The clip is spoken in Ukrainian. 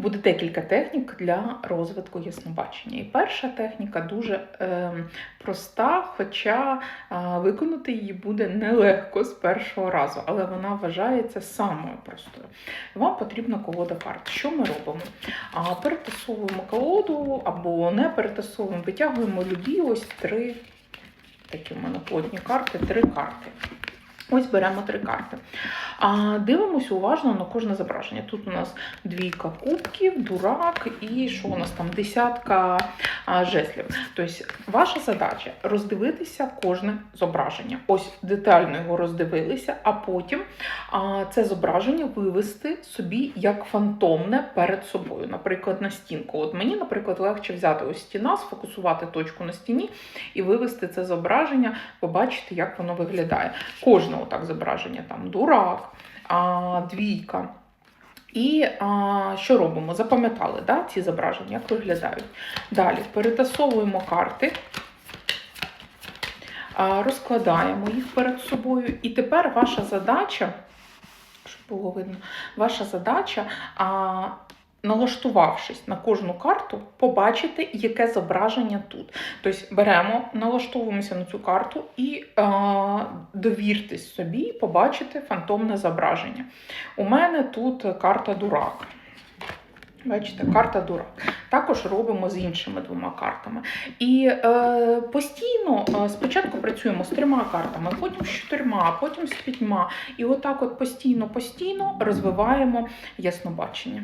буде декілька технік для розвитку яснобачення. І перша техніка дуже е, проста, хоча е, виконати її буде нелегко з першого разу, але вона вважається самою простою. Вам потрібна колода карт. Що ми робимо? А, перетасовуємо колоду або не перетасовуємо, витягуємо любі ось три такі в карти, три карти. Ось беремо три карти. А дивимося уважно на кожне зображення. Тут у нас двійка кубків, дурак і що у нас там десятка а, жезлів. Тобто, ваша задача роздивитися кожне зображення. Ось детально його роздивилися, а потім це зображення вивести собі як фантомне перед собою. Наприклад, на стінку. От мені, наприклад, легше взяти ось стіна, сфокусувати точку на стіні і вивести це зображення, побачити, як воно виглядає. Кожне отак зображення, там дурак, а, двійка. І а, що робимо? Запам'ятали да, ці зображення, як виглядають. Далі перетасовуємо карти, а, розкладаємо їх перед собою. І тепер ваша задача, щоб було видно, ваша задача. А, Налаштувавшись на кожну карту, побачити, яке зображення тут. Тобто беремо, налаштовуємося на цю карту і е, довіртесь собі, побачити фантомне зображення. У мене тут карта дурак. Бачите, карта дурак. Також робимо з іншими двома картами. І е, постійно е, спочатку працюємо з трьома картами, потім з чотирма, потім з п'ятьма. І отак от постійно-постійно розвиваємо яснобачення.